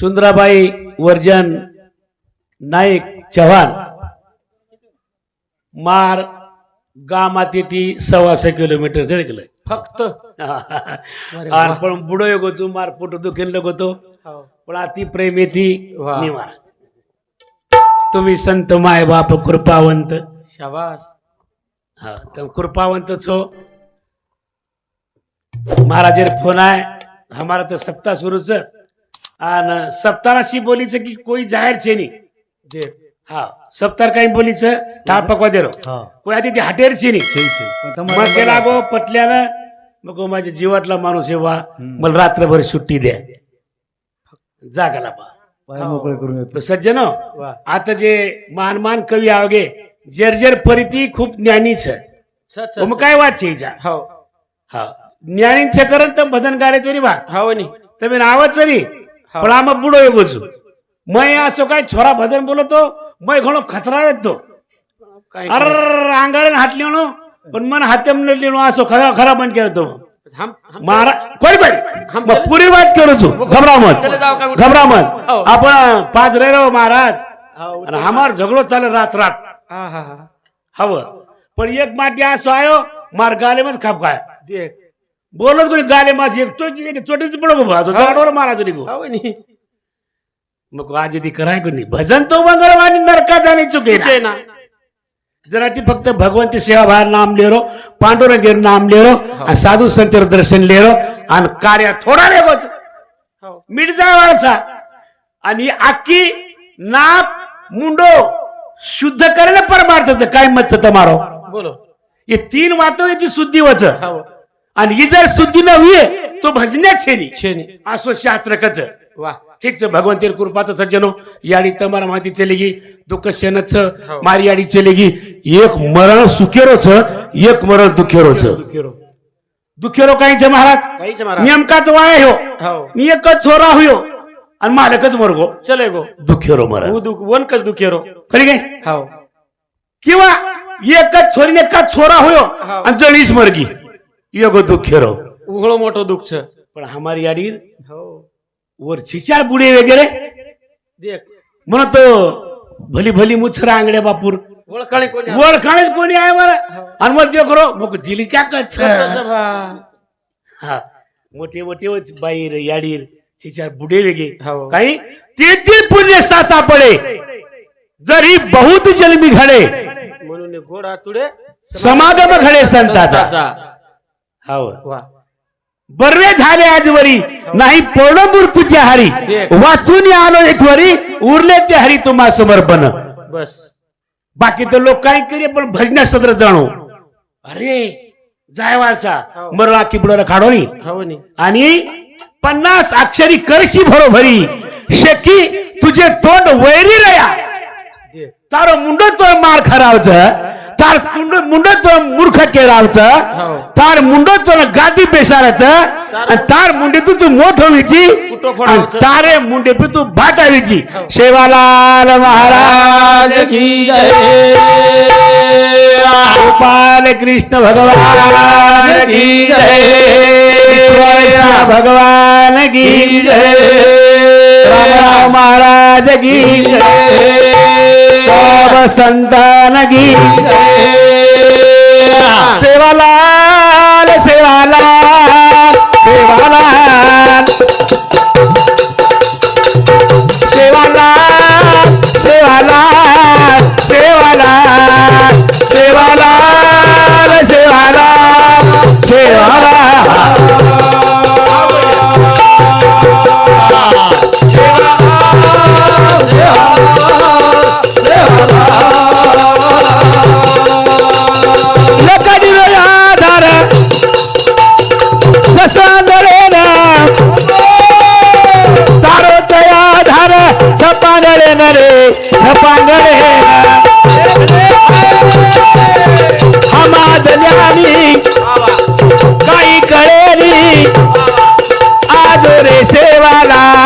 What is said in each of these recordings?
Sundarabai version Naik Chavan. मार गामाती ती सव्वाशे किलोमीटर गेलं फक्त? पण बुडो एक होतो मार पोट दुखेन लोक होतो हो. पण अति प्रेम. निवार तुम्ही संत माय बाप कृपावंत. शाबास. हा तर कृपावंत छो. महाराजेर फोन आहे. हमारा तो सप्ताह शुरू आ न सप्ताराशी बोलीच की कोई जाहीर छे नी? हा सप्तार काही बोलीच डाळ पकवा दे कोणी आधी ती हाटेरचे नी? मध्ये ना गं पटल्यानं बघू माझ्या जीवातला माणूस हे वा. मला रात्रभर सुट्टी द्या. जागाला बा. कुळे आता जे महान महान कवी आवगे जेर जेर परिती खूप ज्ञानीच. मग काय वाच जा हाव ज्ञानी तर भजन गाडायचं रे वा भाव नी. त पण आम्ही बुडो येऊ बसू. मै असं छोरा भजन बोलतो मै घडो खतरा येतो. अर अंगारे हातली म्हणू पण मन हाते म्हणून असं खरा खरा पण केलतो पुरी वाट करू घबरा मत घबरा मत आपण पाच रे रो महाराज. हमार झगडो चाल रात रात. हव. पण एक माटी असो आयो मार गाले मत खप काय बोलत कोणी गाले माझी एक तोची चोटीच पण झाडवर मारायचं नाही भाऊ. मग आज ती कराय कोणी. भजन तो मंगळ आणि नरका जाणे चुके ना. जरा ती फक्त भगवंती सेवा बाहेर नाम लिहिरो पांडुरंगीर नाम लिहिरो आणि साधू संत दर्शन लिहिरो आणि कार्य थोडा वेगच हो. मिरजा आणि आखी नाक मुंडो शुद्ध करेल परमार्थाचं. काय मच्छ मारो बोलो. हे तीन वातो ती शुद्धी वच हो. आणि ही जर सुद्धी नव्हे तो भजण्या छेनी. छेनी. असो शास्त्र कच वा. ठीक छ भगवंत कृपाच सज्जनो याडी तमारा माहिती चलेगी दुःख शेनच हो. मारी याडी चलेगी एक मरण सुखेरोच एक मरण दुखेरोच. दुखेरो काहीचे महाराज? नेमकाच वाया हो. मी एकच छोरा हो आणि मालकच मरगो. चले गो. दुखेरो मरा वनकच दुखेरो. खरी काय हो. किंवा एकच छोरीने एकाच छोरा होयो हो. आणि जळीच मरगी. योग दुःख रो उघळ मोठं दुःख छ। पण हमार याडी वर हो। छिचार बुडे वगैरे देख। म्हण भली भली मुछरा आंगडे बापूर। ओळखाणे कोणी आहे मला आणि मग देख रो मग जिलिका कच हा। मोठे मोठे बाईर याडीर छिचार बुडे वेगळे हो। काही ते तीन पुण्य साचा पडे। जरी बहुत जन्मी घडे। म्हणून घोडा तुडे। समागम घडे संताचा। वा. बर्वे झाले आजवरी नाही पूर्ण मूर्तीच्या हरी. वाचून आलो एकवरी उरले ते हरी तुम्हा समर्पण बस. बाकी तर लोक काय करे पण भजन्या सदर जाणो. अरे जायवाळचा हो. मरळा किबडोरा काढोनी हो नी. आणि पन्नास अक्षरी करशी भरोभरी. शेकी तुझे तोंड वैरी रया. तारो मुंड तो मार खरावचं. तार तुंड मुंड ತಾರ್ ತುಂಡು ಮುಂಡತ್ವ ಮೂರ್ಖ ಕೇಳಾವಚ ತಾರ್ गादी ಗಾದಿ ಬೇಸಾರಚ तार मुंडे तू तू मोठ व्हायची तारे मुंडे पे तू भात व्हायची. शेवालाल महाराज की जय. गोपाल कृष्ण भगवान की जय. भगवान की जय. महाराज की जय. శోభ సంతాన గీత శివలాల శివలాల్ శివలాల్ శివలాల్ శివలాల్ శివలాల్ नरे सपांगल हे माझ ज्ञानी काही सेवाला.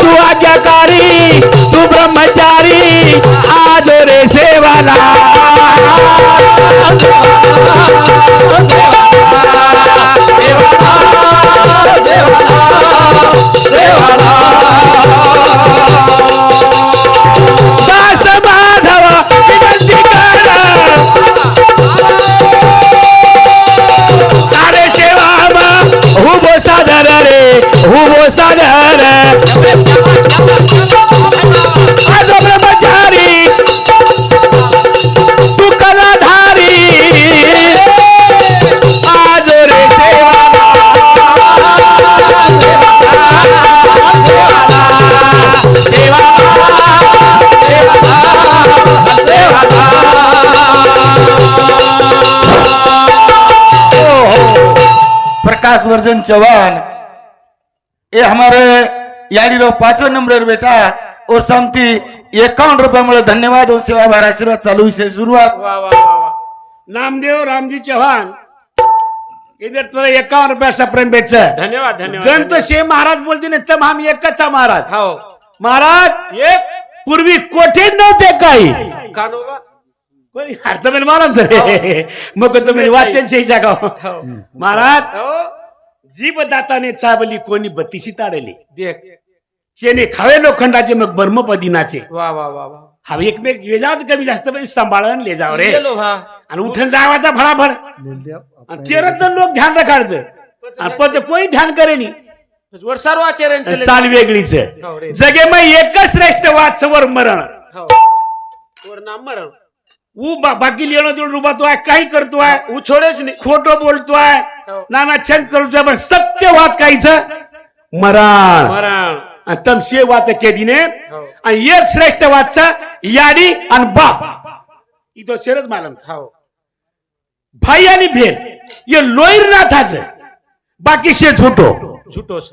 तू आज्ञाकारी तू ब्रह्मचारी आज रे सेवाला प्रकाश वर्जन चौहान ये हमारे यानी लोग पांचवें नंबर बेटा और समती एकावन्न रुपयामुळे धन्यवाद और सेवा भार आशीर्वाद चालू विषय सुरुवात वा वा नामदेव रामजी चव्हाण इधर तुला एकावन्न रुपया प्रेम भेटचं धन्यवाद धन्यवाद गंत शे महाराज बोलते ना तब हम एकच आहे महाराज। हो। महाराज एक। पूर्वी कोठे नव्हते काही? कानोबा कोणी अर्थ पण मालूम सर मग तुम्ही वाचन शेजा हो। महाराज हो। जीव दाताने चावली कोणी बत्तीशी ताडली. देख. चेने खावे लोखंडाचे मग बर्मपदिनाचे वा वा वा वा. हा एकमेक लेजावच कमी जास्त पण सांभाळून ले जाव रे. गेलो हा. आणि उठून जावाचा फडाफड आणि तेरच जण लोक ध्यान रखाडचं. आणि पच कोणी ध्यान करेनी? वर सर्व आचार्यांचे ले- चाल वेगळीच. हो रे. जगे मग एकच श्रेष्ठ वाचवर मरण. हो. मरण. ऊ बा- बाकी लिहिणं देऊन रुबातोय काही करतोय उछोडेच नाही. खोटं बोलतोय हो. नाना छंद करतोय पण सत्य वाद काहीच? मरण. आणि तमशे वात केदीने. हो. आणि एक श्रेष्ठ वादचा याडी आणि बाप. इथं शेरच मालम. हो. भाई आणि भेन ये लोईरनाथाच बाकी शे से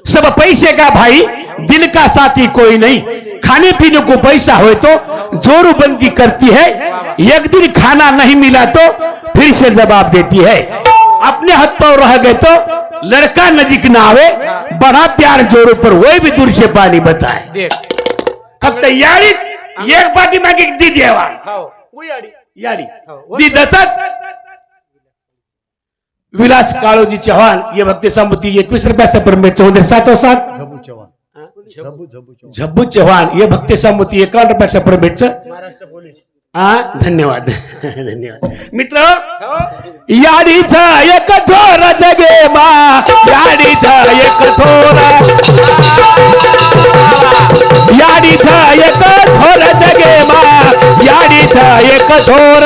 सब पैसे का भाई? दिल का साथी कोई नहीं. खाने पीने को पैसा हो तो जोरूबंदी करती है। एक दिन खाना नहीं मिला तो फिर से जवाब देती है। अपने हाथ पर रह गए तो लड़का नजीक ना आवे बड़ा प्यार जोरों पर वही भी दूर से पानी बताए। फक्त याडीत एक पाठी मागे दी देवा। याडी विलास काळोजी चव्हाण ये भक्ती संमती एकवीस रुपया परमेट चौधरी सातो सात। झब्बू चव्हाण ये भक्ती संमती एकावन्न परमेटच महाराष्ट्र पोलीस. हा धन्यवाद. धन्यवाद. मित्र हो? याडीचा एक थोर जगे मा याडीचा एक थोर. याडीचा एक थोर जगे मा याडीचा एक थोर.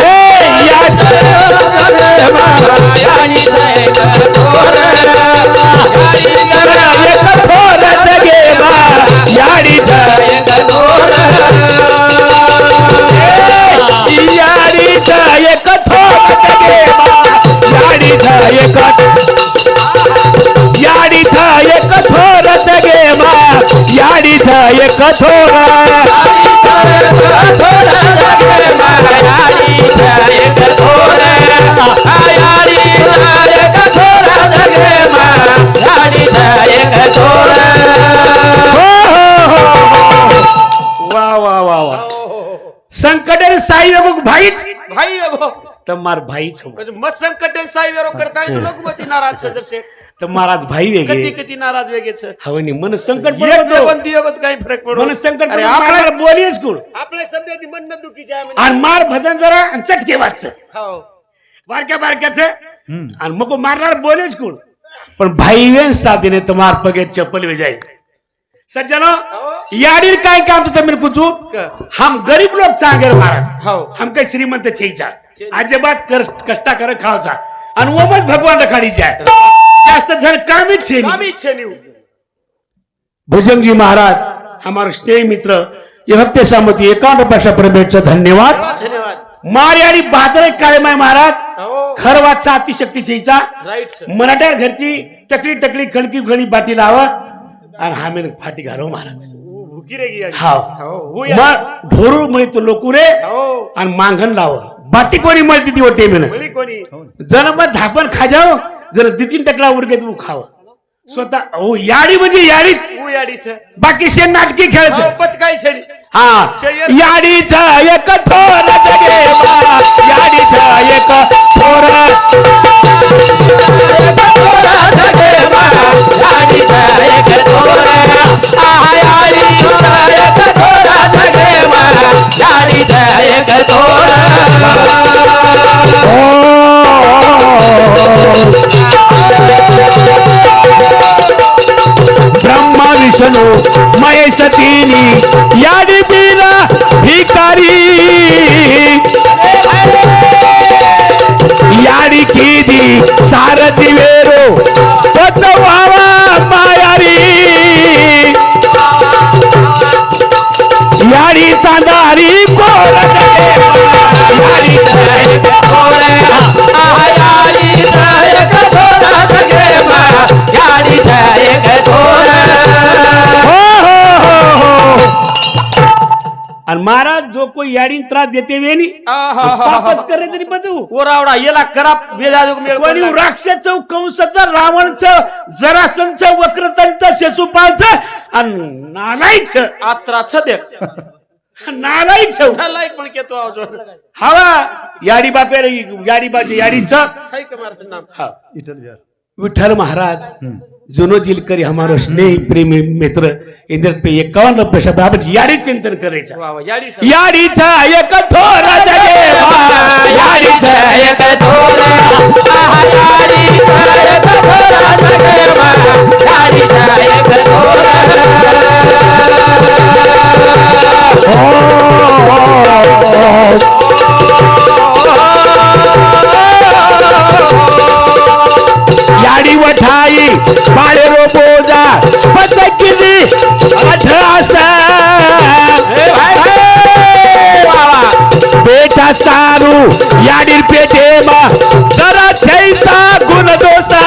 हे याडीचा एक थोर. थोर वा वा वा वा संकट साई भाईच. भाई वेगो तर मार भाईच हो. म्हणजे मत संकट साई वेरो करता लोकमती नाराज सदर से तर महाराज भाई कधी वेगळे. कधी नाराज वेगेच हवनी मन संकट एक पडतो वेगोन ती वेगोत काही फरक पडतो मन संकट अरे बोलीच कोण आपल्या सध्या ती मन दुखीची आहे आणि मार भजन जरा आणि चटके वाच हो. बारक्या बारक्याच. आणि मग मारणार बोलेच कोण पण भाई वेन साधीने तर मार पगे चप्पल वे जाईल सज्जनो याडीर काय काम तर मेरे कुछ क- हम गरीब लोग चांगे महाराज. हो. हम काही श्रीमंत छेचा अजिबात कर- कष्टा कर खावचा आणि ओमच भगवान खाडीचे आहे. जास्त धन कामीच छे आम्ही इच्छे नेऊ भुजंगजी महाराज हमारे स्नेह मित्र ये भक्ते सामती एकावन्न रुपयाच्या परमेटचं धन्यवाद. धन्यवाद. मारी आणि बहादर काळे माय महाराज हो. खर वाचा अतिशक्ती छेचा मराठ्यात घरची टकली टकली खणकी खणी बाती लाव. आणि हा मेन फाटी घालो महाराज. हा हो भोरू मिळतो लोकुरे हो. आणि मांगण लाव. बाटी कोणी मिळते ती होते मेन. बळी कोणी. जन्म धापण खाजाव. जर दितीन टकला उरगे तू खावं. स्वतः हो याडी म्हणजे याडीच. उयाडीच बाकी शेण नाटकी खेळायचं. पत काय छेडी हा याडीच एक थोर याडीच एक थोर ब्रह्मा विष्णू महेश तिनी याडी बिना भिकारी. याडी किदी सारथी वेरो पचवावा मायारी. याडी सांदारी कोर याडी महाराज जो कोई याडी त्रास देते वेनी पापच करायचं नाही बचू. ओरावडा येला करा बेजाजूक मेळ कोणी पडला. राक्षसचं कंसाचं रावणचं जरासंचं वक्रतंत शेसुपाळचं आणि आत्राच देख नालायकचं. लाईक पण केतो आवाज हवा याडी बापे याडी बाचे याडीचं. हाय का जुनो जिलकरी हमारो स्नेह प्रेमी मित्र इंद्र पे एकावन्न रुपये शब्द आपण याडी चिंतन वा याडी सा- याडीचा एक थोरा एक याडी सारू याडीर पेटेमा जरा छैचा गुणदोसा.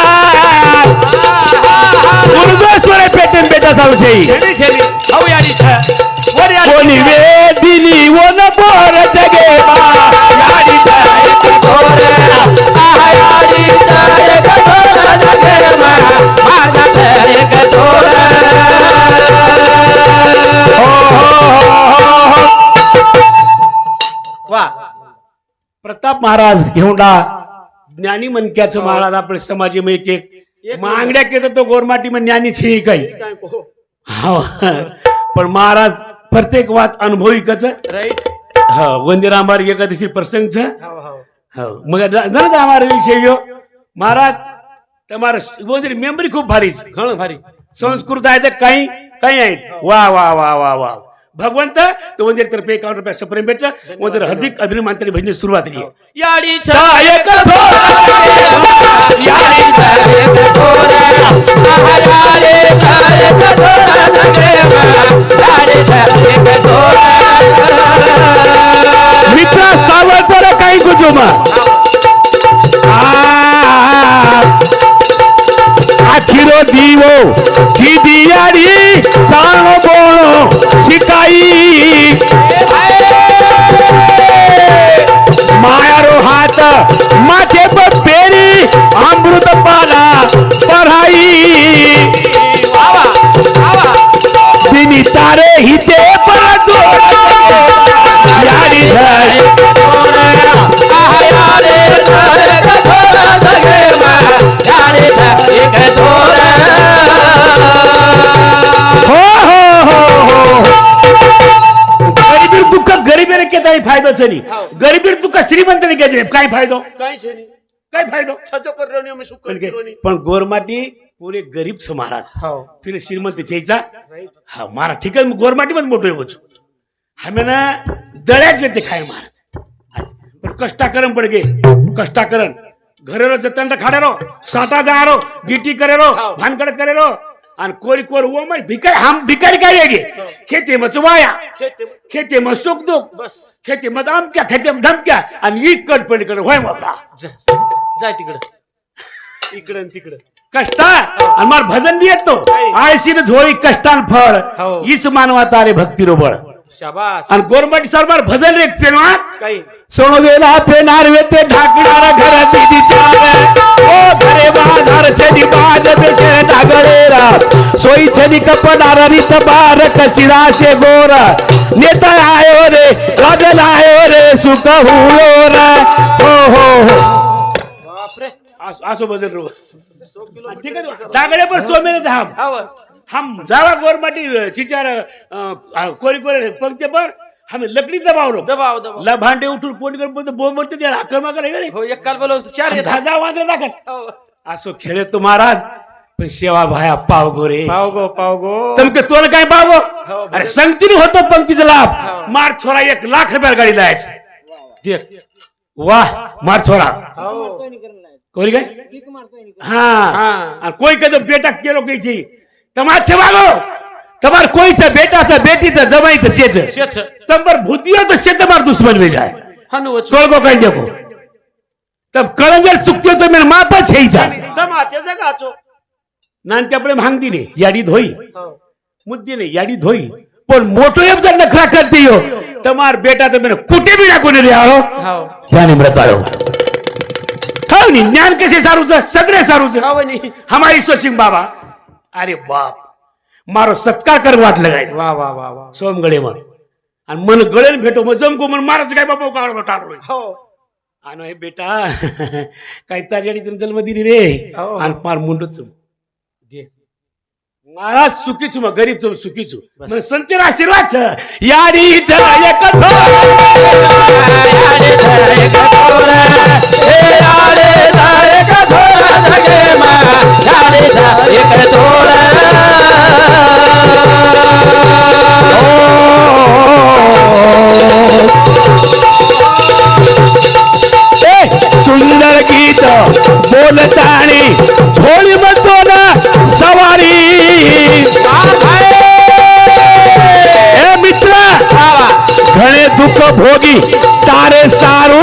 गुणदोष वरे पेटेन बेटा याडी कोणी वेदिनी वन बोर जगेमा याडीचा महाराज घेऊंडा ज्ञानी मनक्याचं महाराज आपले समाजीमध्ये एक एक एक मांगड्या केलं तो गोरमाटी में ज्ञानी छी काही काय पोहो. हा पण महाराज प्रत्येक વાત अनुभविकच राईट हा वंदिर आंबार एकादशी प्रसंग છે हाव हाव હા મગર જણ અમારો વિષય યો મહારાજ તમારા વંદિર મેમરી ખૂબ ભારી છે ઘણું ભારી संस्कृत आहे तर काही काही आहेत भगवंत तो म्हणजे तर्फे एकावन्न रुपया सप्रेम भेटचा तर हार्दिक अभिनंदन त्याने भजनी सुरुवात केली मित्र सावरकर काही सुजो आखिरो दिवो दिवी सांग शिकाई। माया रोहात मात ગરીબીને કેતાય ફાયદો છે નહીં હા. ગરીબીર દુઃખ શ્રીમંતને કે છે કાંઈ ફાયદો કાંઈ છે નહીં કઈ ફાયદો છતો કરલો નહીં અમે શું પણ કે કરલો નહીં પણ ગોરમાટી પૂરે ગરીબ છે મહારાજ હાવ फिर श्रीमंत छेचा राईट हा मारा ठीक आहे गोरमाटी मध्ये मोठो येऊ आम्ही ना दळ्याच व्यक्ती खाय महाराज पण कष्टाकरण पडगे कष्टाकरण घरेरो जतन खाडेरो साता जारो गिटी करेरो हाव. भानकड करेरो आणि कोरी कोर वो मग भिकारी हम भिकारी काय आहे खेते मच वाया. खेते मग सुख दुख. खेते मग आमक्या खेते मग धमक्या. आणि ही कट पलीकडे होय बाबा. जा जाय तिकडं. इकडं तिकडं. कष्टा आणि मला भजन बी येतो. काही. आळशीन झोळी कष्टान फळ. हो. हीच मानवा तारे भक्ती रोबळ. आणि गोरमट सरबार भजन रे पेनवात काही. सोनवेला पेनार वेते ढाकणार घर दिदीचार ओ घरे बाजार छदी बाज सोई छदी कपडार रित बार कचिरा से गोर। नेता आयो रे राजन आयो रे सुख हुयो रे। हो हो हो। बापरे असो बजल रो ठीक आहे दागडे पर सोमेने हाव हम जावा गोरमाटी चिचार कोरी कोरी पंक्ते पर. हमें लकड़ी दबावलो दबाव दबाव. ला भांडे उठून कोणी बोलतो बोंब बोलते त्याला हाकमा करे रे हो एक काल बोलव चार धाजा वांद्र दाखल. हो. असो खेळे तो महाराज. पण सेवा भाया पाव गोरे पाव गो पाव गो. तमके तोर काय पाव हो, गो अरे संगतीने होतो पंक्तीचा हो. लाभ मार छोरा एक लाख रुपयाला गाडी लायच वाह मार छोरा. हो. कोणी काय? हा. हा. कोई का जब बेटा केलो काही तमाचे वागो तमार कोईचा बेटाचा बेटीचा जमाईचं शेच तंबर भूतिया तो शेत मार दुश्मन में वचू. कळगो काय देखो तब कळण जर चुकते तो मेरे मापा छेईचा तमाचे जगाचो. नानक्यापुढे भांगती ने याडी धोई. हो. मुद्दे ने याडी धोई. पण मोठो एम जर नखरा करते हो. तमार बेटा तो मेरे कुठे भी टाकून रे आहो? हाव ज्ञानी मृत आयो हो नी ज्ञान कसे सारूच? सगळे सारूच. हाव नी. हमारा ईश्वर सिंह बाबा. अरे बाप. मारो सत्कार कर वाटलं काय वा वा वा वा. सोमगडे मग आणि मन गळेल भेटो मग जमको मन मारायचं काय बाबा काढ टाळलोय हो. आणि हे बेटा काही तारी तुम्ही जन्म दिली रे. हो. आणि पार मुंडच महाराज सुखी मग गरीब छु सुखी मग संतेर आशीर्वाद. छ यारी छ एक थोर. ए, सुंदर गीत बोलताणी भोगी तारे सारू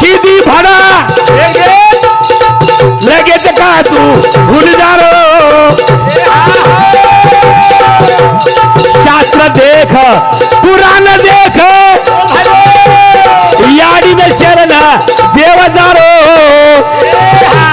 किती भाडा. लगेच का तू भूलदारो हो? शास्त्र देख पुराण देख. याडी में शरण देवजारो हो. जिवाळा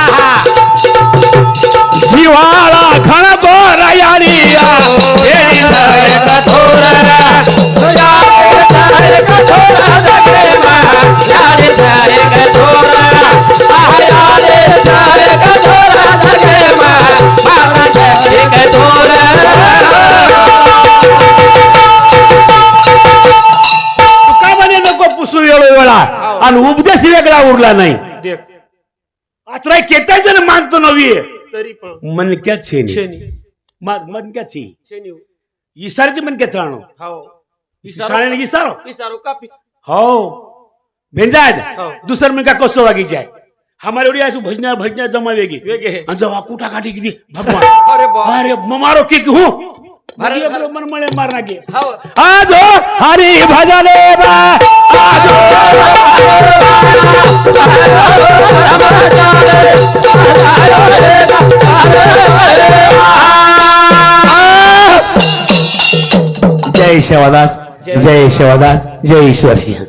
आणि उपदेश वेगळा उरला नाही. आता केटाय जण मानतो नवी तरी मनक्यात शेनी मनक्यात शेनी इसारती मनक्यात चालणं हाव शाळेने इसारो. इसारो कापी. हो. भेंजाय हो. दुसरं म्हणजे काय कसं वागीचे आहे? हमारे एवढी असू भजना भजना जमा वेगी वेगे हे. जेव्हा कुठा काठी किती? भगवान. अरे अरे मारो की हूँ? अरे, अरे मन मळे मारना के आज हो हरी भजले बा आज हो. जय शिवदास जय शिवदास जय ईश्वर सिंह।